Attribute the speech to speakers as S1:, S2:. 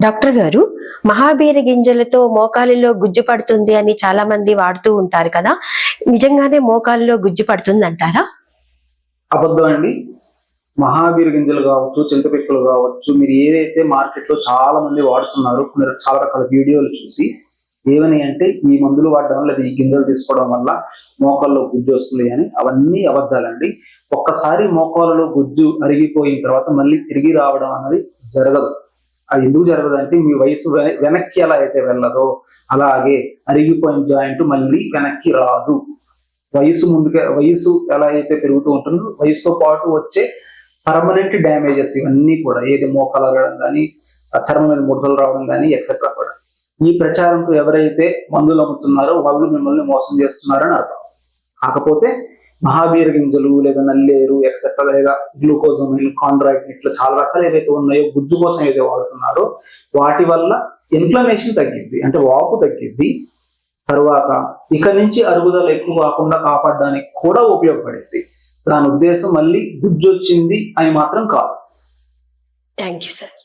S1: Doctor గారు మహాబీర గింజలతో మోకాలిలో గుజ్జు పడుతుంది అని చాలా మంది వాడుతూ ఉంటారు కదా నిజంగానే మోకాలిలో గుజ్జు పడుతుంది అంటారా
S2: అబద్ధం అండి. మహావీర గింజలు కావచ్చు చింతపిక్కలు కావచ్చు మీరు ఏదైతే మార్కెట్లో చాలా మంది వాడుతున్నారు మీరు చాలా రకాల వీడియోలు చూసి ఏమని అంటే ఈ మందులు వాడడం వల్ల ఈ గింజలు తీసుకోవడం వల్ల మోకాల్లో గుజ్జు వస్తుంది అని అవన్నీ అబద్ధాలండి. ఒక్కసారి మోకాలలో గుజ్జు అరిగిపోయిన తర్వాత మళ్ళీ తిరిగి రావడం అనేది జరగదు. అది ఎందుకు జరగదంటే మీ వయసు వెన- వెనక్కి ఎలా అయితే వెళ్ళదో అలాగే అరిగిపోయిన జాయింట్ మళ్ళీ వెనక్కి రాదు. వయసు ముందుకే వయసు ఎలా అయితే పెరుగుతూ ఉంటుందో వయసుతో పాటు వచ్చే పర్మనెంట్ డ్యామేజెస్ ఇవన్నీ కూడా ఏది మోకాలు అరగడం కానీ చర్మం మీద ముడతలు రావడం కానీ ఎక్సెట్రా కూడా. ఈ ప్రచారంతో ఎవరైతే మందులు అమ్ముతున్నారో వాళ్ళు మిమ్మల్ని మోసం చేస్తున్నారని అర్థం. కాకపోతే మహావీర గింజలు లేదా నల్లేరు ఎక్సెట్రా లేదా గ్లూకోజమైన్ కాండ్రాయిడ్ ఇట్లా చాలా రకాలు ఏవైతే ఉన్నాయో గుజ్జు కోసం ఏదైతే వాడుతున్నారో వాటి వల్ల ఇన్ఫ్లమేషన్ తగ్గిద్ది. అంటే వాపు తగ్గిద్ది. తరువాత ఇక నుంచి అరుగుదల ఎక్కువ కాకుండా కాపాడడానికి కూడా ఉపయోగపడింది దాని ఉద్దేశం మళ్ళీ గుజ్జు వచ్చింది అని మాత్రం కాదు.
S1: Thank you sir